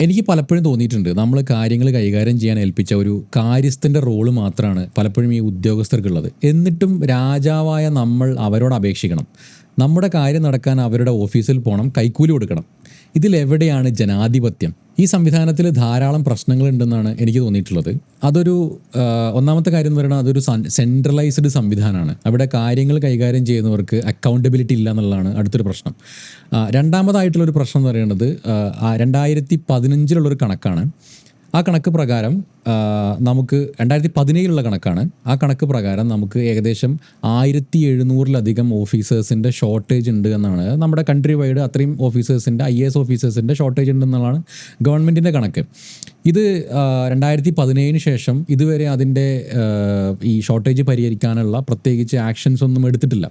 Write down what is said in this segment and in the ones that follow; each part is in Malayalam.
എനിക്ക് പലപ്പോഴും തോന്നിയിട്ടുണ്ട്. നമ്മൾ കാര്യങ്ങൾ കൈകാര്യം ചെയ്യാൻ ഏൽപ്പിച്ച ഒരു കാര്യസ്ഥന്റെ റോൾ മാത്രമാണ് പലപ്പോഴും ഈ ഉദ്യോഗസ്ഥർക്കുള്ളത്. എന്നിട്ടും രാജാവായ നമ്മൾ അവരോട് അപേക്ഷിക്കണം. നമ്മുടെ കാര്യം നടക്കാൻ അവരുടെ ഓഫീസിൽ പോകണം കൈക്കൂലി കൊടുക്കണം. ഇതിലെവിടെയാണ് ജനാധിപത്യം? ഈ സംവിധാനത്തിൽ ധാരാളം പ്രശ്നങ്ങൾ ഉണ്ടെന്നാണ് എനിക്ക് തോന്നിയിട്ടുള്ളത്. അതൊരു ഒന്നാമത്തെ കാര്യം എന്ന് പറയുന്നത് അതൊരു സെൻട്രലൈസ്ഡ് സംവിധാനമാണ്. അവിടെ കാര്യങ്ങൾ കൈകാര്യം ചെയ്യുന്നവർക്ക് അക്കൗണ്ടബിലിറ്റി ഇല്ല എന്നുള്ളതാണ് അടുത്തൊരു പ്രശ്നം. രണ്ടാമതായിട്ടുള്ള രണ്ടാമതായിട്ടുള്ളൊരു പ്രശ്നം എന്ന് പറയുന്നത് രണ്ടായിരത്തി പതിനഞ്ചിലുള്ളൊരു കണക്കാണ്. ആ കണക്ക് പ്രകാരം നമുക്ക് രണ്ടായിരത്തി പതിനേഴിലുള്ള കണക്കാണ്. ആ കണക്ക് പ്രകാരം നമുക്ക് ഏകദേശം ആയിരത്തി എഴുന്നൂറിലധികം ഓഫീസേഴ്സിന്റെ ഷോർട്ടേജ് ഉണ്ട് എന്നാണ്. നമ്മുടെ കൺട്രി വൈഡ് അത്രയും ഓഫീസേഴ്സിന്റെ ഐ എസ് ഓഫീസേഴ്സിന്റെ ഷോർട്ടേജ് ഉണ്ട് എന്നുള്ളതാണ് ഗവൺമെന്റിന്റെ കണക്ക്. ഇത് രണ്ടായിരത്തി പതിനേഴിന് ശേഷം ഇതുവരെ അതിന്റെ ഈ ഷോർട്ടേജ് പരിഹരിക്കാനുള്ള പ്രത്യേകിച്ച് ആക്ഷൻസ് ഒന്നും എടുത്തിട്ടില്ല.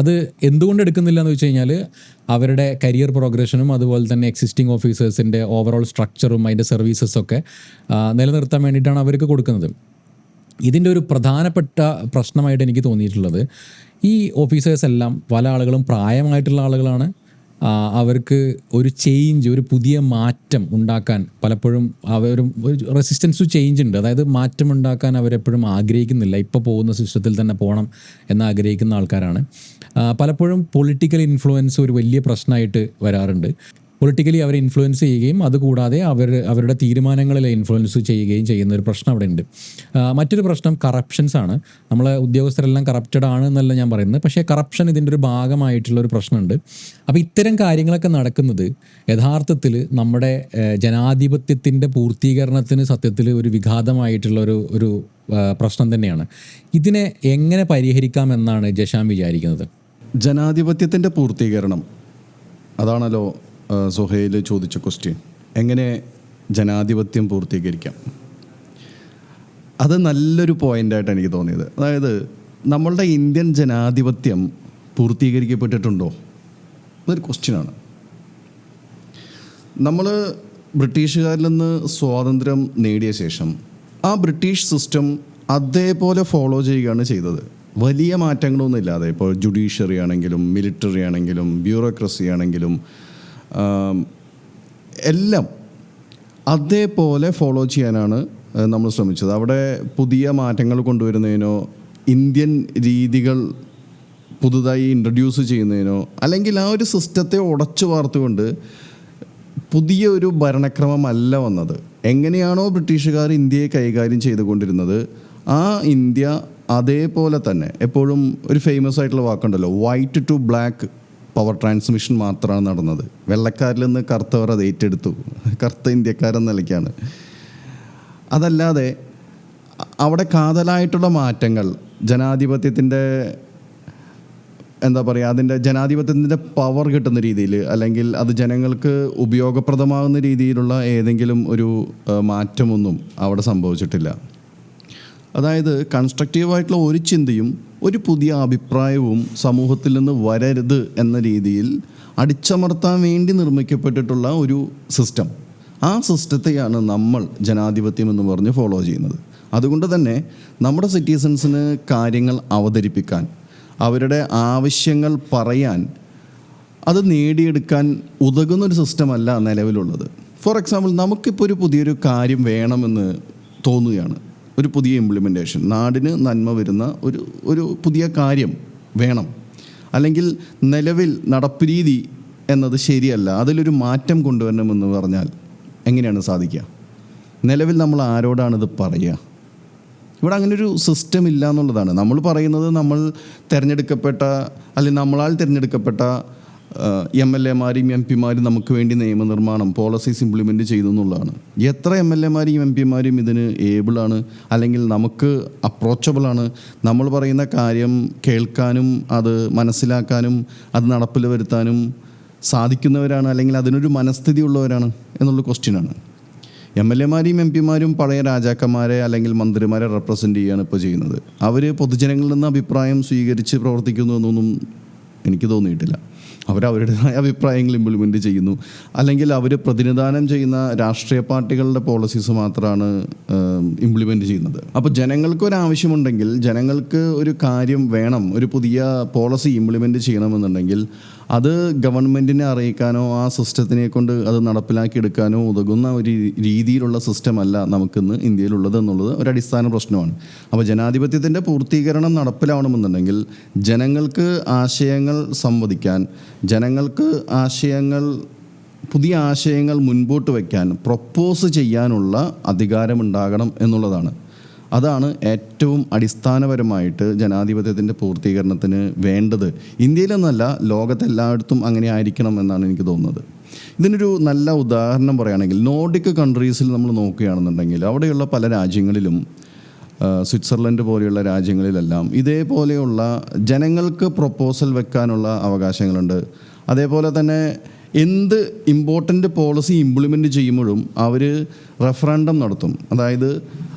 അത് എന്തുകൊണ്ട് എടുക്കുന്നില്ല എന്ന് വെച്ച് കഴിഞ്ഞാൽ അവരുടെ കരിയർ പ്രോഗ്രഷനും അതുപോലെ തന്നെ എക്സിസ്റ്റിംഗ് ഓഫീസേഴ്സിന്റെ ഓവറോൾ സ്ട്രക്ചറും അതിന്റെ സർവീസസൊക്കെ നിലനിർത്താൻ വേണ്ടിയിട്ടാണ് അവർക്ക് കൊടുക്കുന്നത്. ഇതിന്റെ ഒരു പ്രധാനപ്പെട്ട പ്രശ്നമായിട്ട് എനിക്ക് തോന്നിയിട്ടുള്ളത് ഈ ഓഫീസേഴ്സ് എല്ലാം പല ആളുകളും പ്രായമായിട്ടുള്ള ആളുകളാണ്. അവർക്ക് ഒരു ചേഞ്ച് ഒരു പുതിയ മാറ്റം ഉണ്ടാക്കാൻ പലപ്പോഴും അവരും ഒരു റെസിസ്റ്റൻസ് ടു ചേഞ്ച് ഉണ്ട്. അതായത് മാറ്റം ഉണ്ടാക്കാൻ അവരെപ്പോഴും ആഗ്രഹിക്കുന്നില്ല. ഇപ്പോൾ പോകുന്ന സിസ്റ്റത്തിൽ തന്നെ പോകണം എന്ന് ആഗ്രഹിക്കുന്ന ആൾക്കാരാണ്. പലപ്പോഴും പൊളിറ്റിക്കൽ ഇൻഫ്ലുവൻസ് ഒരു വലിയ പ്രശ്നമായിട്ട് വരാറുണ്ട്. പൊളിറ്റിക്കലി അവരെ ഇൻഫ്ലുവൻസ് ചെയ്യുകയും അതുകൂടാതെ അവർ അവരുടെ തീരുമാനങ്ങളിൽ ഇൻഫ്ലുവൻസ് ചെയ്യുകയും ചെയ്യുന്ന ഒരു പ്രശ്നം അവിടെ ഉണ്ട്. മറ്റൊരു പ്രശ്നം കറപ്ഷൻസ് ആണ്. നമ്മളെ ഉദ്യോഗസ്ഥരെല്ലാം കറപ്റ്റഡ് ആണ് എന്നല്ല ഞാൻ പറയുന്നത്. പക്ഷേ കറപ്ഷൻ ഇതിന്റെ ഒരു ഭാഗമായിട്ടുള്ള ഒരു പ്രശ്നമുണ്ട്. അപ്പോൾ ഇത്തരം കാര്യങ്ങളൊക്കെ നടക്കുന്നത് യഥാർത്ഥത്തിൽ നമ്മുടെ ജനാധിപത്യത്തിന്റെ പൂർത്തീകരണത്തിന് സത്യത്തിൽ ഒരു വിഘാതമായിട്ടുള്ള ഒരു ഒരു പ്രശ്നം തന്നെയാണ്. ഇതിനെ എങ്ങനെ പരിഹരിക്കാമെന്നാണ് ജഷാം വിചാരിക്കുന്നത്? ജനാധിപത്യത്തിന്റെ പൂർത്തീകരണം. അതാണല്ലോ സുഹൈൽ ചോദിച്ച ക്വസ്റ്റ്യൻ എങ്ങനെ ജനാധിപത്യം പൂർത്തീകരിക്കാം? അത് നല്ലൊരു പോയിന്റായിട്ട് എനിക്ക് തോന്നിയത്. അതായത് നമ്മളുടെ ഇന്ത്യൻ ജനാധിപത്യം പൂർത്തീകരിക്കപ്പെട്ടിട്ടുണ്ടോ? അതൊരു ക്വസ്റ്റ്യനാണ് നമ്മൾ ബ്രിട്ടീഷുകാരിൽ നിന്ന് സ്വാതന്ത്ര്യം നേടിയ ശേഷം ആ ബ്രിട്ടീഷ് സിസ്റ്റം അതേപോലെ ഫോളോ ചെയ്യുകയാണ് ചെയ്തത്. വലിയ മാറ്റങ്ങളൊന്നും ഇല്ലാതെ ഇപ്പോൾ ജുഡീഷ്യറി ആണെങ്കിലും മിലിറ്ററി ആണെങ്കിലും ബ്യൂറോക്രസി ആണെങ്കിലും എല്ലാം അതേപോലെ ഫോളോ ചെയ്യാനാണ് നമ്മൾ ശ്രമിച്ചത്. അവിടെ പുതിയ മാറ്റങ്ങൾ കൊണ്ടുവരുന്നതിനോ ഇന്ത്യൻ രീതികൾ പുതുതായി ഇൻട്രൊഡ്യൂസ് ചെയ്യുന്നതിനോ അല്ലെങ്കിൽ ആ ഒരു സിസ്റ്റത്തെ ഉടച്ചു വാർത്തുകൊണ്ട് പുതിയ ഒരു ഭരണക്രമമല്ല വന്നത്. എങ്ങനെയാണോ ബ്രിട്ടീഷുകാർ ഇന്ത്യയെ കൈകാര്യം ചെയ്തുകൊണ്ടിരുന്നത് ആ ഇന്ത്യ അതേപോലെ തന്നെ എപ്പോഴും ഒരു ഫേമസ് ആയിട്ടുള്ള വാക്കുണ്ടല്ലോ white to black power transmission മാത്രമാണ് നടന്നത്. വെള്ളക്കാരിൽ നിന്ന് കറുത്തവർ അത് ഏറ്റെടുത്തു. കറുത്ത ഇന്ത്യക്കാരെന്ന നിലയ്ക്കാണ്. അതല്ലാതെ അവിടെ കാതലായിട്ടുള്ള മാറ്റങ്ങൾ ജനാധിപത്യത്തിന്റെ എന്താ പറയുക അതിന്റെ ജനാധിപത്യത്തിന്റെ പവർ കിട്ടുന്ന രീതിയിൽ അല്ലെങ്കിൽ അത് ജനങ്ങൾക്ക് ഉപയോഗപ്രദമാകുന്ന രീതിയിലുള്ള ഏതെങ്കിലും ഒരു മാറ്റമൊന്നും അവിടെ സംഭവിച്ചിട്ടില്ല. അതായത് കൺസ്ട്രക്റ്റീവായിട്ടുള്ള ഒരു ചിന്തയും ഒരു പുതിയ അഭിപ്രായവും സമൂഹത്തിൽ നിന്ന് വരരുത് എന്ന രീതിയിൽ അടിച്ചമർത്താൻ വേണ്ടി നിർമ്മിക്കപ്പെട്ടിട്ടുള്ള ഒരു സിസ്റ്റം ആ സിസ്റ്റത്തെയാണ് നമ്മൾ ജനാധിപത്യം എന്ന് പറഞ്ഞ് ഫോളോ ചെയ്യുന്നത്. അതുകൊണ്ട് തന്നെ നമ്മുടെ സിറ്റിസൺസിന് കാര്യങ്ങൾ അവതരിപ്പിക്കാൻ അവരുടെ ആവശ്യങ്ങൾ പറയാൻ അത് നേടിയെടുക്കാൻ ഉതകുന്നൊരു സിസ്റ്റമല്ല നിലവിലുള്ളത്. ഫോർ എക്സാമ്പിൾ നമുക്കിപ്പോൾ ഒരു പുതിയൊരു കാര്യം വേണമെന്ന് തോന്നുകയാണ്. ഒരു പുതിയ ഇംപ്ലിമെന്റേഷൻ നാടിന് നന്മ വരുന്ന ഒരു ഒരു പുതിയ കാര്യം വേണം. അല്ലെങ്കിൽ നിലവിൽ നടപ്പ് രീതി എന്നത് ശരിയല്ല. അതിലൊരു മാറ്റം കൊണ്ടുവരണമെന്ന് പറഞ്ഞാൽ എങ്ങനെയാണ് സാധിക്കുക? നിലവിൽ നമ്മൾ ആരോടാണിത് പറയുക? ഇവിടെ അങ്ങനെ ഒരു സിസ്റ്റം ഇല്ല എന്നുള്ളതാണ്. നമ്മൾ പറയുന്നത് നമ്മൾ തിരഞ്ഞെടുക്കപ്പെട്ട അല്ലെങ്കിൽ നമ്മളാൽ തിരഞ്ഞെടുക്കപ്പെട്ട എം എൽ എമാരെയും എം പിമാരും നമുക്ക് വേണ്ടി നിയമനിർമ്മാണം പോളിസീസ് ഇംപ്ലിമെന്റ് ചെയ്തു എന്നുള്ളതാണ്. എത്ര എം എൽ എമാരെയും എം പിമാരും ഇതിന് ഏബിളാണ് അല്ലെങ്കിൽ നമുക്ക് അപ്രോച്ചബിളാണ് നമ്മൾ പറയുന്ന കാര്യം കേൾക്കാനും അത് മനസ്സിലാക്കാനും അത് നടപ്പിൽ വരുത്താനും സാധിക്കുന്നവരാണ് അല്ലെങ്കിൽ അതിനൊരു മനസ്ഥിതി ഉള്ളവരാണ് എന്നുള്ള ക്വസ്റ്റ്യനാണ് എം എൽ എമാരെയും എം പിമാരും പഴയ രാജാക്കന്മാരെ അല്ലെങ്കിൽ മന്ത്രിമാരെ റെപ്രസെന്റ് ചെയ്യുകയാണ് ഇപ്പോൾ ചെയ്യുന്നത്. അവർ പൊതുജനങ്ങളിൽ നിന്ന് അഭിപ്രായം സ്വീകരിച്ച് പ്രവർത്തിക്കുന്നു എന്നൊന്നും എനിക്ക് തോന്നിയിട്ടില്ല. അവർ അവരുടേതായ അഭിപ്രായങ്ങൾ ഇംപ്ലിമെന്റ് ചെയ്യുന്നു. അല്ലെങ്കിൽ അവർ പ്രതിനിധാനം ചെയ്യുന്ന രാഷ്ട്രീയ പാർട്ടികളുടെ പോളിസീസ് മാത്രമാണ് ഇംപ്ലിമെന്റ് ചെയ്യുന്നത്. അപ്പോൾ ജനങ്ങൾക്ക് ഒരു ആവശ്യമുണ്ടെങ്കിൽ ജനങ്ങൾക്ക് ഒരു കാര്യം വേണം ഒരു പുതിയ പോളിസി ഇംപ്ലിമെന്റ് ചെയ്യണമെന്നുണ്ടെങ്കിൽ അത് ഗവൺമെന്റിനെ അറിയിക്കാനോ ആ സിസ്റ്റത്തിനെ കൊണ്ട് അത് നടപ്പിലാക്കി എടുക്കാനോ ഉതകുന്ന ഒരു രീതിയിലുള്ള സിസ്റ്റമല്ല നമുക്കിന്ന് ഇന്ത്യയിലുള്ളത് എന്നുള്ളത് ഒരു അടിസ്ഥാന പ്രശ്നമാണ്. അപ്പോൾ ജനാധിപത്യത്തിന്റെ പൂർത്തീകരണം നടപ്പിലാവണമെന്നുണ്ടെങ്കിൽ ജനങ്ങൾക്ക് ആശയങ്ങൾ സംവദിക്കാൻ ജനങ്ങൾക്ക് ആശയങ്ങൾ പുതിയ ആശയങ്ങൾ മുൻപോട്ട് വയ്ക്കാൻ പ്രൊപ്പോസ് ചെയ്യാനുള്ള അധികാരമുണ്ടാകണം എന്നുള്ളതാണ്. അതാണ് ഏറ്റവും അടിസ്ഥാനപരമായിട്ട് ജനാധിപത്യത്തിന്റെ പൂർത്തീകരണത്തിന് വേണ്ടത്. ഇന്ത്യയിലെന്നല്ല ലോകത്തെല്ലായിടത്തും അങ്ങനെ ആയിരിക്കണം എന്നാണ് എനിക്ക് തോന്നുന്നത്. ഇതിനൊരു നല്ല ഉദാഹരണം പറയുകയാണെങ്കിൽ നോർഡിക് കൺട്രീസിൽ നമ്മൾ നോക്കുകയാണെന്നുണ്ടെങ്കിൽ അവിടെയുള്ള പല രാജ്യങ്ങളിലും സ്വിറ്റ്സർലൻഡ് പോലെയുള്ള രാജ്യങ്ങളിലെല്ലാം ഇതേപോലെയുള്ള ജനങ്ങൾക്ക് പ്രൊപ്പോസൽ വെക്കാനുള്ള അവകാശങ്ങളുണ്ട്. അതേപോലെ തന്നെ എന്ത് ഇമ്പോർട്ടന്റ് പോളിസി ഇംപ്ലിമെന്റ് ചെയ്യുമ്പോഴും അവർ റെഫറൻഡം നടത്തും. അതായത്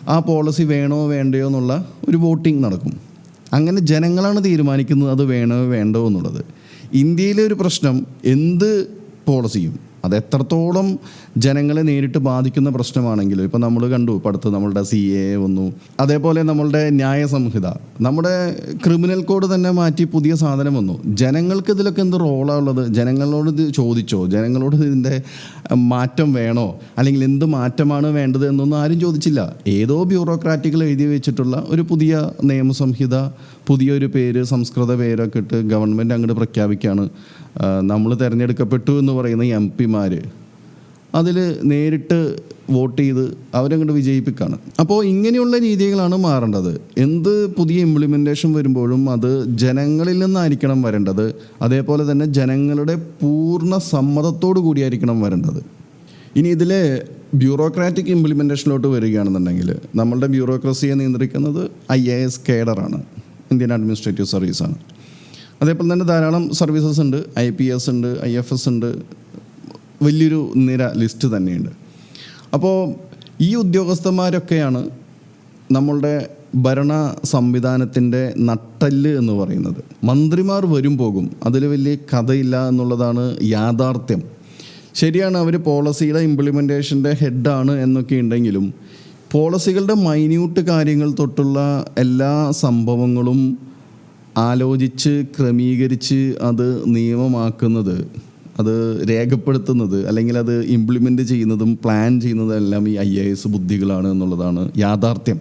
ആ പോളിസി വേണോ വേണ്ടയോ എന്നുള്ള ഒരു വോട്ടിംഗ് നടക്കും. അങ്ങനെ ജനങ്ങളാണ് തീരുമാനിക്കുന്നത് അത് വേണോ വേണ്ടോ എന്നുള്ളത്. ഇന്ത്യയിലെ ഒരു പ്രശ്നം എന്ത് പോളിസിയും അത് എത്രത്തോളം ജനങ്ങളെ നേരിട്ട് ബാധിക്കുന്ന പ്രശ്നമാണെങ്കിലും ഇപ്പോൾ നമ്മൾ കണ്ടു ഇപ്പോൾ അടുത്ത് നമ്മളുടെ സി എ വന്നു. അതേപോലെ നമ്മളുടെ ന്യായ സംഹിത. നമ്മുടെ ക്രിമിനൽ കോഡ് തന്നെ മാറ്റി പുതിയ സാധനം വന്നു. ജനങ്ങൾക്ക് ഇതിലൊക്കെ എന്ത് റോളാണ് ഉള്ളത്? ജനങ്ങളോട് ഇത് ചോദിച്ചോ? ജനങ്ങളോട് ഇതിന്റെ മാറ്റം വേണോ? അല്ലെങ്കിൽ എന്ത് മാറ്റമാണ് വേണ്ടത് എന്നൊന്നും ആരും ചോദിച്ചില്ല. ഏതോ ബ്യൂറോക്രാറ്റുകൾ എഴുതി വെച്ചിട്ടുള്ള ഒരു പുതിയ നിയമസംഹിത പുതിയൊരു പേര് സംസ്കൃത പേരൊക്കെ ഇട്ട് ഗവൺമെന്റ് അങ്ങോട്ട് പ്രഖ്യാപിക്കുകയാണ് നമ്മൾ തിരഞ്ഞെടുക്കപ്പെട്ടു എന്ന് പറയുന്ന എം പിമാർ അതിൽ നേരിട്ട് വോട്ട് ചെയ്ത് അവരങ്ങോട്ട് വിജയിപ്പിക്കുകയാണ് അപ്പോൾ ഇങ്ങനെയുള്ള രീതികളാണ് മാറേണ്ടത്. എന്ത് പുതിയ ഇംപ്ലിമെന്റേഷൻ വരുമ്പോഴും അത് ജനങ്ങളിൽ നിന്നായിരിക്കണം വരേണ്ടത്. അതേപോലെ തന്നെ ജനങ്ങളുടെ പൂർണ സമ്മതത്തോടു കൂടിയായിരിക്കണം വരേണ്ടത്. ഇനി ഇതിൽ ബ്യൂറോക്രാറ്റിക് ഇംപ്ലിമെന്റേഷനിലോട്ട് വരികയാണെന്നുണ്ടെങ്കിൽ നമ്മളുടെ ബ്യൂറോക്രസിയെ നിയന്ത്രിക്കുന്നത് ഐ എ എസ് കേഡറാണ്. ഇന്ത്യൻ അഡ്മിനിസ്ട്രേറ്റീവ് സർവീസാണ് അതേപോലെ തന്നെ ധാരാളം സർവീസസ് ഉണ്ട്. ഐ പി എസ് ഉണ്ട് ഐ എഫ് എസ് ഉണ്ട്. വലിയൊരു നിര ലിസ്റ്റ് തന്നെയുണ്ട്. അപ്പോൾ ഈ ഉദ്യോഗസ്ഥന്മാരൊക്കെയാണ് നമ്മളുടെ ഭരണ സംവിധാനത്തിന്റെ നട്ടൽ എന്ന് പറയുന്നത്. മന്ത്രിമാർ വരും പോകും. അതിൽ വലിയ കഥയില്ല എന്നുള്ളതാണ് യാഥാർത്ഥ്യം. ശരിയാണ് അവർ പോളിസിയുടെ ഇംപ്ലിമെന്റേഷന്റെ ഹെഡാണ് എന്നൊക്കെ ഉണ്ടെങ്കിലും പോളിസികളുടെ മൈന്യൂട്ട് കാര്യങ്ങൾ തൊട്ടുള്ള എല്ലാ സംഭവങ്ങളും ആലോചിച്ച് ക്രമീകരിച്ച് അത് നിയമമാക്കുന്നത് അത് രേഖപ്പെടുത്തുന്നത് അല്ലെങ്കിൽ അത് ഇംപ്ലിമെന്റ് ചെയ്യുന്നതും പ്ലാൻ ചെയ്യുന്നതും എല്ലാം ഈ ഐ എ എസ് ബുദ്ധികളാണ് എന്നുള്ളതാണ് യാഥാർത്ഥ്യം.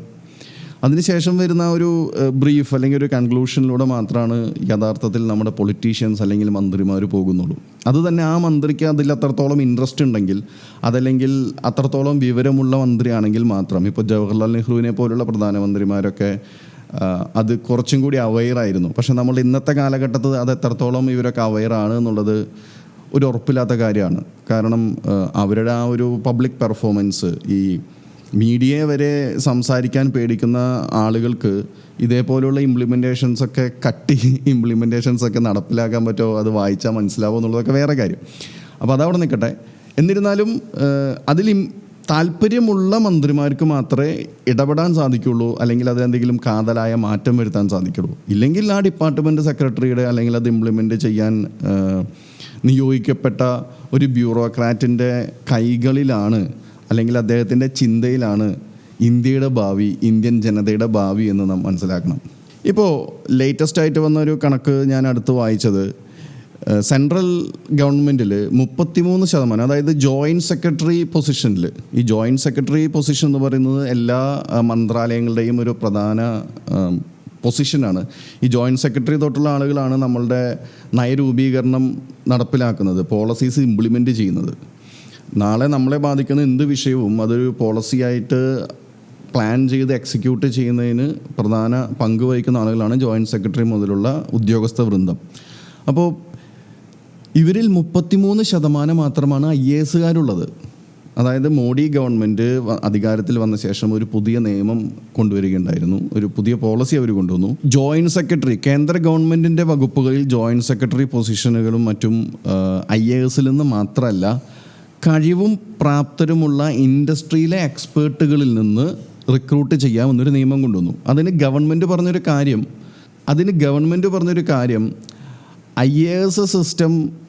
അതിനുശേഷം വരുന്ന ഒരു ബ്രീഫ് അല്ലെങ്കിൽ ഒരു കൺക്ലൂഷനിലൂടെ മാത്രമാണ് യഥാർത്ഥത്തിൽ നമ്മുടെ പൊളിറ്റീഷ്യൻസ് അല്ലെങ്കിൽ മന്ത്രിമാർ പോകുന്നുള്ളൂ. അത് തന്നെ ആ മന്ത്രിക്ക് അതിൽ അത്രത്തോളം ഇൻട്രസ്റ്റ് ഉണ്ടെങ്കിൽ അതല്ലെങ്കിൽ അത്രത്തോളം വിവരമുള്ള മന്ത്രിയാണെങ്കിൽ മാത്രം ഇപ്പോൾ ജവഹർലാൽ നെഹ്റുവിനെ പോലുള്ള പ്രധാനമന്ത്രിമാരൊക്കെ അത് കുറച്ചും കൂടി അവെയറായിരുന്നു പക്ഷെ നമ്മൾ ഇന്നത്തെ കാലഘട്ടത്തിൽ അത് എത്രത്തോളം ഇവരൊക്കെ അവെയറാണ് എന്നുള്ളത് ഒരു ഉറപ്പില്ലാത്ത കാര്യമാണ്. കാരണം അവരുടെ ആ ഒരു പബ്ലിക് പെർഫോമൻസ് ഈ മീഡിയയെ വരെ സംസാരിക്കാൻ പേടിക്കുന്ന ആളുകൾക്ക് ഇതേപോലുള്ള ഇംപ്ലിമെന്റേഷൻസ് ഒക്കെ കട്ടി ഇംപ്ലിമെന്റേഷൻസ് ഒക്കെ നടപ്പിലാക്കാൻ പറ്റുമോ അത് വായിച്ചാൽ മനസ്സിലാവുമോ എന്നുള്ളതൊക്കെ വേറെ കാര്യം. അപ്പോൾ അതവിടെ നിൽക്കട്ടെ. എന്നിരുന്നാലും അതിൽ താല്പര്യമുള്ള മന്ത്രിമാർക്ക് മാത്രമേ ഇടപെടാൻ സാധിക്കുള്ളൂ അല്ലെങ്കിൽ അതിലെന്തെങ്കിലും കാതലായ മാറ്റം വരുത്താൻ സാധിക്കുള്ളൂ. ഇല്ലെങ്കിൽ ആ ഡിപ്പാർട്ട്മെന്റ് സെക്രട്ടറിയുടെ അല്ലെങ്കിൽ അത് ഇംപ്ലിമെന്റ് ചെയ്യാൻ നിയോഗിക്കപ്പെട്ട ഒരു ബ്യൂറോക്രാറ്റിന്റെ കൈകളിലാണ് അല്ലെങ്കിൽ അദ്ദേഹത്തിന്റെ ചിന്തയിലാണ് ഇന്ത്യയുടെ ഭാവി ഇന്ത്യൻ ജനതയുടെ ഭാവി എന്ന് നാം മനസ്സിലാക്കണം. ഇപ്പോൾ ലേറ്റസ്റ്റ് ആയിട്ട് വന്ന ഒരു കണക്ക് ഞാൻ അടുത്ത് വായിച്ചത് സെൻട്രൽ ഗവൺമെന്റിൽ മുപ്പത്തിമൂന്ന് ശതമാനം അതായത് ജോയിന്റ് സെക്രട്ടറി പൊസിഷനിൽ ഈ ജോയിന്റ് സെക്രട്ടറി പൊസിഷൻ എന്ന് പറയുന്നത് എല്ലാ മന്ത്രാലയങ്ങളുടെയും ഒരു പ്രധാന പൊസിഷനാണ് ഈ ജോയിന്റ് സെക്രട്ടറി തൊട്ടുള്ള ആളുകളാണ് നമ്മളുടെ നയരൂപീകരണം നടപ്പിലാക്കുന്നത് പോളിസീസ് ഇംപ്ലിമെന്റ് ചെയ്യുന്നത്. നാളെ നമ്മളെ ബാധിക്കുന്ന എന്ത് വിഷയവും അതൊരു പോളിസി ആയിട്ട് പ്ലാൻ ചെയ്ത് എക്സിക്യൂട്ട് ചെയ്യുന്നതിന് പ്രധാന പങ്ക് വഹിക്കുന്ന ആളുകളാണ് ജോയിന്റ് സെക്രട്ടറി മുതലുള്ള ഉദ്യോഗസ്ഥ വൃന്ദം. അപ്പോൾ ഇവരിൽ മുപ്പത്തിമൂന്ന് ശതമാനം മാത്രമാണ് ഐ എ എസുകാരുള്ളത് അതായത് മോഡി ഗവൺമെന്റ് അധികാരത്തിൽ വന്ന ശേഷം ഒരു പുതിയ നിയമം കൊണ്ടുവരികയുണ്ടായിരുന്നു. ഒരു പുതിയ പോളിസി അവർ കൊണ്ടുവന്നു. ജോയിന്റ് സെക്രട്ടറി കേന്ദ്ര ഗവൺമെന്റിന്റെ വകുപ്പുകളിൽ ജോയിന്റ് സെക്രട്ടറി പൊസിഷനുകളും മറ്റും ഐ എ എസിൽ നിന്ന് മാത്രമല്ല കഴിവും പ്രാപ്തരുമുള്ള ഇൻഡസ്ട്രിയിലെ എക്സ്പേർട്ടുകളിൽ നിന്ന് റിക്രൂട്ട് ചെയ്യാമെന്നൊരു നിയമം കൊണ്ടുവന്നു. അതിന് ഗവൺമെന്റ് പറഞ്ഞൊരു കാര്യം അതിന് ഗവൺമെന്റ് പറഞ്ഞൊരു കാര്യം I A S system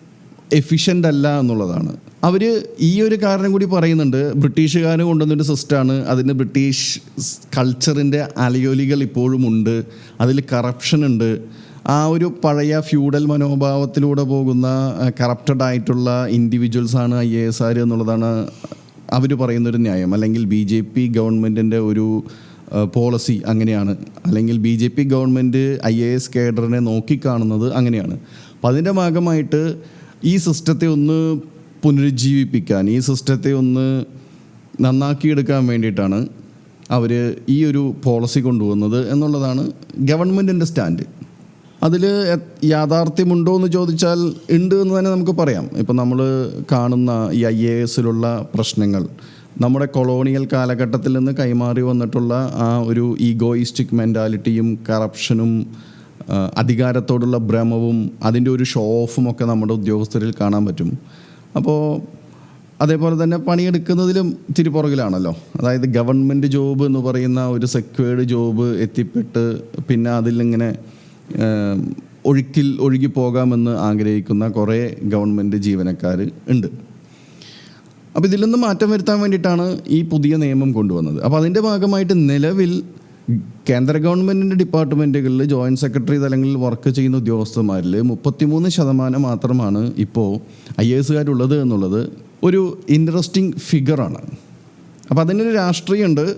efficient അല്ല എന്നുള്ളതാണ്. അവർ ഈ ഒരു കാരണം കൂടി പറയുന്നുണ്ട്. ബ്രിട്ടീഷുകാർ കൊണ്ടുവന്നൊരു സിസ്റ്റമാണ്. അതിന് ബ്രിട്ടീഷ് കൾച്ചറിന്റെ അലയോലികൾ ഇപ്പോഴും ഉണ്ട്. അതിൽ കറപ്ഷൻ ഉണ്ട്. ആ ഒരു പഴയ ഫ്യൂഡൽ മനോഭാവത്തിലൂടെ പോകുന്ന കറപ്റ്റഡ് ആയിട്ടുള്ള ഇൻഡിവിജ്വൽസാണ് ഐ എ എസ് ആർ എന്നുള്ളതാണ് അവർ പറയുന്നൊരു ന്യായം. അല്ലെങ്കിൽ ബി ജെ പി ഗവൺമെന്റിന്റെ ഒരു പോളിസി അങ്ങനെയാണ്. അല്ലെങ്കിൽ B J P government I A S കേഡറിനെ നോക്കിക്കാണുന്നത് അങ്ങനെയാണ്. അപ്പം അതിന്റെ ഭാഗമായിട്ട് ഈ സിസ്റ്റത്തെ ഒന്ന് പുനരുജ്ജീവിപ്പിക്കാൻ ഈ സിസ്റ്റത്തെ ഒന്ന് നന്നാക്കിയെടുക്കാൻ വേണ്ടിയിട്ടാണ് അവർ ഈ ഒരു പോളിസി കൊണ്ടുവന്നത് എന്നുള്ളതാണ് ഗവൺമെന്റിന്റെ സ്റ്റാൻഡ്. അതിൽ യാഥാർത്ഥ്യമുണ്ടോ എന്ന് ചോദിച്ചാൽ ഉണ്ട് എന്ന് തന്നെ നമുക്ക് പറയാം. ഇപ്പം നമ്മൾ കാണുന്ന ഈ ഐ എ എസിലുള്ള പ്രശ്നങ്ങൾ നമ്മുടെ കൊളോണിയൽ കാലഘട്ടത്തിൽ നിന്ന് കൈമാറി വന്നിട്ടുള്ള ആ ഒരു ഈഗോയിസ്റ്റിക് മെന്റാലിറ്റിയും കറപ്ഷനും അധികാരത്തോടുള്ള ഭ്രമവും അതിന്റെ ഒരു ഷോ ഓഫും ഒക്കെ നമ്മുടെ ഉദ്യോഗസ്ഥരിൽ കാണാൻ പറ്റും. അപ്പോൾ അതേപോലെ തന്നെ പണിയെടുക്കുന്നതിലും ഇത്തിരി പുറകിലാണല്ലോ. അതായത് ഗവൺമെന്റ് ജോബ് എന്ന് പറയുന്ന ഒരു സെക്വേർഡ് ജോബ് എത്തിപ്പെട്ട് പിന്നെ അതിലിങ്ങനെ ഒഴുക്കിൽ ഒഴുകി പോകാമെന്ന് ആഗ്രഹിക്കുന്ന കുറേ ഗവൺമെന്റ് ജീവനക്കാർ ഉണ്ട്. അപ്പോൾ ഇതിൽ നിന്ന് മാറ്റം വരുത്താൻ വേണ്ടിയിട്ടാണ് ഈ പുതിയ നിയമം കൊണ്ടുവന്നത്. അപ്പോൾ അതിന്റെ ഭാഗമായിട്ട് നിലവിൽ കേന്ദ്ര ഗവൺമെന്റിന്റെ ഡിപ്പാർട്ട്മെന്റുകളിൽ ജോയിന്റ് സെക്രട്ടറി തലങ്ങളിൽ വർക്ക് ചെയ്യുന്ന ഉദ്യോഗസ്ഥന്മാരിൽ മുപ്പത്തിമൂന്ന് ശതമാനം മാത്രമാണ് ഇപ്പോൾ ഐ എസുകാരുള്ളത് എന്നുള്ളത് ഒരു ഇൻട്രസ്റ്റിംഗ് ഫിഗറാണ് അപ്പോൾ അതിനൊരു രാഷ്ട്രീയമുണ്ട്.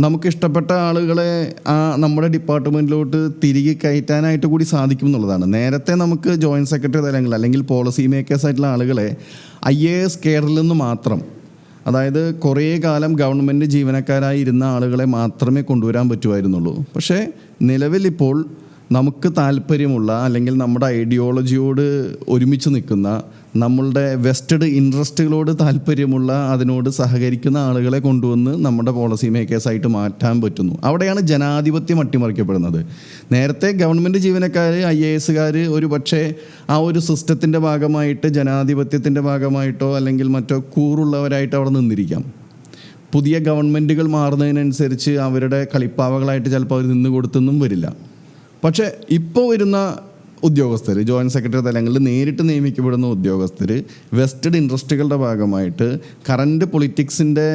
നമുക്ക് ഇഷ്ടപ്പെട്ട ആളുകളെ ആ നമ്മുടെ ഡിപ്പാർട്ട്മെന്റിലോട്ട് തിരികെ കയറ്റാനായിട്ട് കൂടി സാധിക്കും എന്നുള്ളതാണ്. നേരത്തെ നമുക്ക് ജോയിന്റ് സെക്രട്ടറി തലങ്ങളിൽ അല്ലെങ്കിൽ പോളിസി മേക്കേഴ്സ് ആയിട്ടുള്ള ആളുകളെ ഐ എ എസ് കേരളിൽ നിന്ന് മാത്രം അതായത് കുറേ കാലം ഗവൺമെന്റ് ജീവനക്കാരായി ഇരുന്ന ആളുകളെ മാത്രമേ കൊണ്ടുവരാൻ പറ്റുമായിരുന്നുള്ളൂ പക്ഷേ നിലവിലിപ്പോൾ നമുക്ക് താല്പര്യമുള്ള അല്ലെങ്കിൽ നമ്മുടെ ഐഡിയോളജിയോട് ഒരുമിച്ച് നിൽക്കുന്ന നമ്മളുടെ വെസ്റ്റഡ് ഇൻട്രസ്റ്റുകളോട് താല്പര്യമുള്ള അതിനോട് സഹകരിക്കുന്ന ആളുകളെ കൊണ്ടുവന്ന് നമ്മുടെ പോളിസി മേക്കേഴ്സായിട്ട് മാറ്റാൻ പറ്റുന്നു. അവിടെയാണ് ജനാധിപത്യം അട്ടിമറിക്കപ്പെടുന്നത്. നേരത്തെ ഗവൺമെന്റ് ജീവനക്കാർ ഐ എ എസുകാർ ഒരു പക്ഷേ ആ ഒരു സിസ്റ്റത്തിന്റെ ഭാഗമായിട്ട് ജനാധിപത്യത്തിന്റെ ഭാഗമായിട്ടോ അല്ലെങ്കിൽ മറ്റോ കൂറുള്ളവരായിട്ട് അവിടെ നിന്നിരിക്കാം. പുതിയ ഗവൺമെന്റുകൾ മാറുന്നതിനനുസരിച്ച് അവരുടെ കളിപ്പാവകളായിട്ട് ചിലപ്പോൾ അവർ നിന്ന് കൊടുത്തൊന്നും വരില്ല. പക്ഷേ ഇപ്പോൾ വരുന്ന ഉദ്യോഗസ്ഥർ ജോയിന്റ് സെക്രട്ടറി തലങ്ങളിൽ നേരിട്ട് നിയമിക്കപ്പെടുന്ന ഉദ്യോഗസ്ഥർ വെസ്റ്റഡ് ഇൻട്രസ്റ്റുകളുടെ ഭാഗമായിട്ട് കറന്റ് പൊളിറ്റിക്സിന്റെ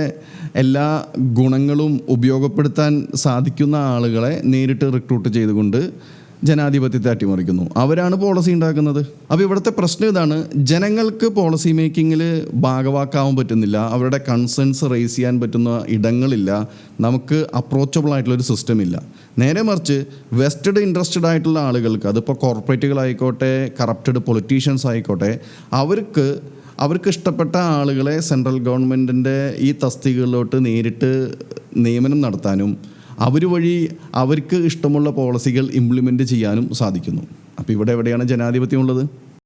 എല്ലാ ഗുണങ്ങളും ഉപയോഗപ്പെടുത്താൻ സാധിക്കുന്ന ആളുകളെ നേരിട്ട് റിക്രൂട്ട് ചെയ്തുകൊണ്ട് ജനാധിപത്യത്തെ അട്ടിമറിക്കുന്നു. അവരാണ് പോളിസി ഉണ്ടാക്കുന്നത്. അപ്പോൾ ഇവിടുത്തെ പ്രശ്നം ഇതാണ്. ജനങ്ങൾക്ക് പോളിസി മേക്കിങ്ങിൽ ഭാഗവാക്കാവാൻ പറ്റുന്നില്ല. അവരുടെ കൺസേൺസ് റേസ് ചെയ്യാൻ പറ്റുന്ന ഇടങ്ങളില്ല. നമുക്ക് അപ്രോച്ചബിൾ ആയിട്ടുള്ളൊരു സിസ്റ്റം ഇല്ല. നേരെ മറിച്ച് വെസ്റ്റഡ് ഇൻട്രസ്റ്റഡ് ആയിട്ടുള്ള ആളുകൾക്ക് അതിപ്പോൾ കോർപ്പറേറ്റുകളായിക്കോട്ടെ കറപ്റ്റഡ് പൊളിറ്റീഷ്യൻസ് ആയിക്കോട്ടെ അവർക്ക് അവർക്ക് ഇഷ്ടപ്പെട്ട ആളുകളെ സെൻട്രൽ ഗവൺമെന്റിന്റെ ഈ തസ്തികകളിലോട്ട് നേരിട്ട് നിയമനം നടത്താനും അവർ വഴി അവർക്ക് ഇഷ്ടമുള്ള പോളിസികൾ ഇംപ്ലിമെന്റ് ചെയ്യാനും സാധിക്കുന്നു. അപ്പോൾ ഇവിടെ എവിടെയാണ് ജനാധിപത്യം ഉള്ളത്